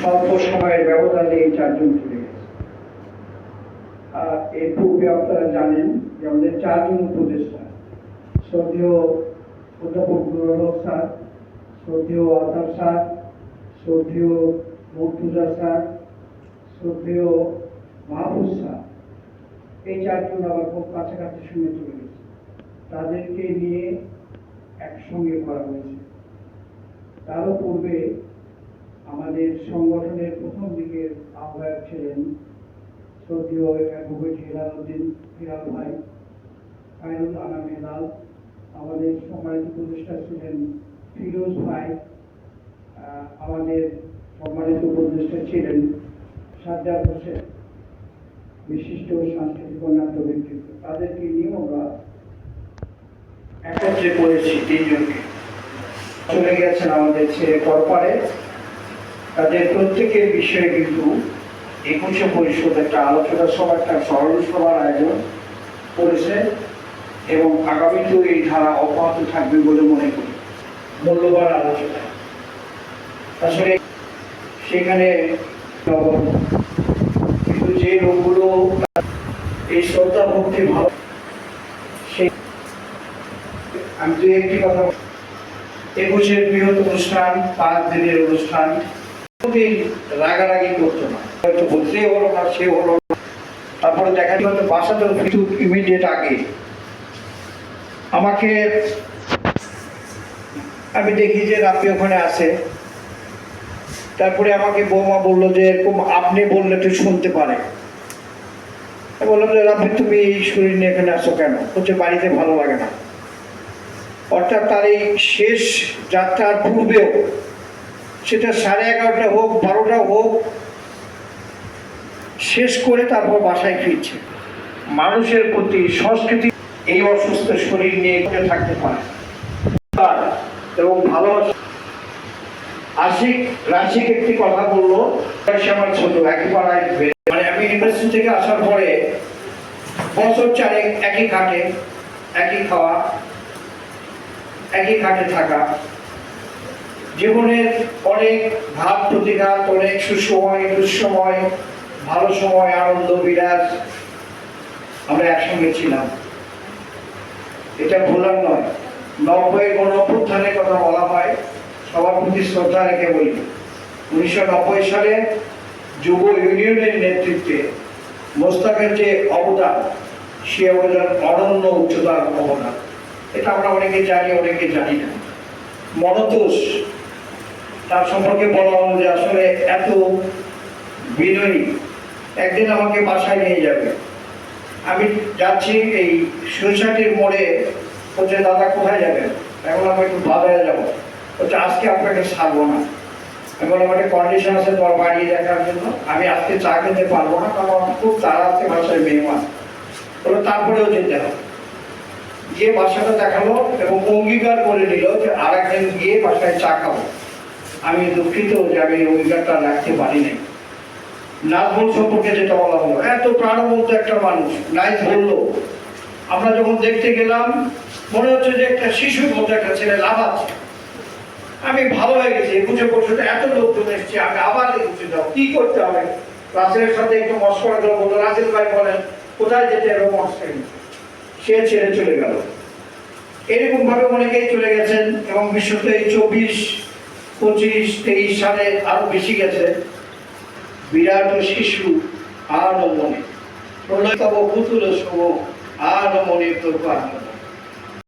স্বল্প সময়ের ব্যবধানে এই চারজন চলে গেছে। এর পূর্বে আপনারা জানেন যে আমাদের চারজন উপদেষ্টা, শ্রদ্ধেয় অধ্যাপক নুরুল স্যার, শ্রদ্ধেয় আতাব স্যার, শ্রদ্ধেয় মুর্তুজা স্যার, শ্রদ্ধেয় মাহবুব স্যার, এই চারজন আবার খুব কাছাকাছি শুনে চলে গেছে। তাদেরকে নিয়ে একসঙ্গে করা হয়েছে। তারও পূর্বে আমাদের সংগঠনের প্রথম দিকের আহ্বায়ক ছিলেন শ্রদ্ধেয় অ্যাডভোকেট হেলাল উদ্দিন হিলাল ভাই খায়রুল আনাম হেলাল, আমাদের সম্মানিত উপদেষ্টা ছিলেন ফিরোজ ভাই আমাদের সম্মানিত উপদেষ্টা ছিলেন সাজ্জাদ হোসেন, বিশিষ্ট সাংস্কৃতিক নাট্য ব্যক্তিত্ব। তাদেরকে নিয়েও আমরা একত্রে করেছি তিনজনকে। চলে গেছেন আমাদের ছেড়ে পরপারে। তাদের প্রত্যেকের বিষয়ে কিন্তু একুশে পরিষদ একটা আলোচনা সভা, একটা স্মরণ সভার আয়োজন করেছে এবং আগামীতেও এই ধারা অব্যাহত থাকবে বলে মনে করি। মূল্যবান আলোচনা। আসলে সেখানে কিন্তু যে লোকগুলো এই শ্রদ্ধা ভক্তি সেই আমি দু একটি কথা একুশের বৃহৎ অনুষ্ঠান, পাঁচ দিনের অনুষ্ঠান কোনোদিন রাগারাগি করতো না। বলতে হলো না, সে হলো না। তারপরে দেখা হয়তো বাসাতে কিছু ইমিডিয়েট আগে। আমাকে আমি দেখি যে রাপি ওখানে আছে। তারপরে আমাকে বৌমা বলল যে এরকম আপনি বললে তো শুনতে পারে। বললাম যে রাপি তুমি শরীর নিয়ে এখানে আসো কেন? হচ্ছে বাড়িতে ভালো লাগে না। অর্থাৎ তার এই শেষ যাত্রার পূর্বেও সেটা সাড়ে এগারোটা হোক, বারোটা হোক, শেষ করে তারপর বাসায় ফিরছে। মানুষের প্রতি সংস্কৃতি এই অসুস্থ শরীর নিয়ে থাকতে পারে। এবং ভালোবাসা। আশিক রাশিক একটি কথা বলল আমার ছোট পাড়ায় মানে আমি ইউনিভার্সিটি থেকে আসার পরে বছর চারেক একই খাটে একই খাওয়া, একই খাটে থাকা। জীবনের অনেক ঘাত প্রতিঘাত, অনেক সুসময়, দুঃসময়, ভালো সময়, আনন্দ, বিরাজ আমরা একসঙ্গে ছিলাম। এটা ভোলার নয়। নব্বই গণ কথা বলা হয়, সবার প্রতি শ্রদ্ধা রেখে বলি। উনিশশো নব্বই সালে যুব ইউনিয়নের নেতৃত্বে মোস্তাকের যে অবদান, সে অবদান অনন্য উচ্চতার অবদান। এটা আমরা অনেকে জানি অনেকে জানি না। মনতোষ তার সম্পর্কে বলা হলো যে আসলে এত বিনয়ী একদিন আমাকে বাসায় নিয়ে যাবে। আমি যাচ্ছি এই সোসাইটির মোড়ে হচ্ছে দাদা, কোথায় যাবেন? এখন আমি একটু বাজারে যাব। হচ্ছে আজকে আপনাকে ছাড়বো না। আমি বললাম একটা কন্ডিশন আছে তোমার বাড়ি দেখার জন্য। আমি আজকে চা খেতে পারব না, কারণ আমার খুব তাড়া আছে বাসায় মেহমান। বলে তারপরেও যেতে হবে। গিয়ে বাসাটা দেখাল এবং অঙ্গীকার করে নিল যে আর একদিন গিয়ে বাসায় চা খাব। আমি দুঃখিত যে আমি এই অঙ্গীকারটা রাখতে পারি নাই। নাজমুল সম্পর্কে যেটা বলা হলো, এত প্রাণবন্ত একটা মানুষ নাইজ বলল আমরা যখন দেখতে গেলাম, মনে হচ্ছে যে একটা শিশুর মতো একটা ছেলে লাফাচ্ছে আমি ভালো হয়ে গেছি একুশে পরশুতে এত লোকজন এসছে, আমি আবার একুশে যাব, কি করতে হবে? রাসেলের সাথে একটু মস্করা করে বলল, রাসেল ভাই বলেন, কোথায় যেতে হবে মস্করি? সে ছেড়ে চলে গেল। এরকম ভাবে অনেকেই চলে গেছেন এবং বিশেষত এই চব্বিশ পঁচিশ, তেইশ সালে আরও বেশি গেছে। বিরাট শিশু আর মনে। প্রলয় তব পুতুল সম আর মনে তোর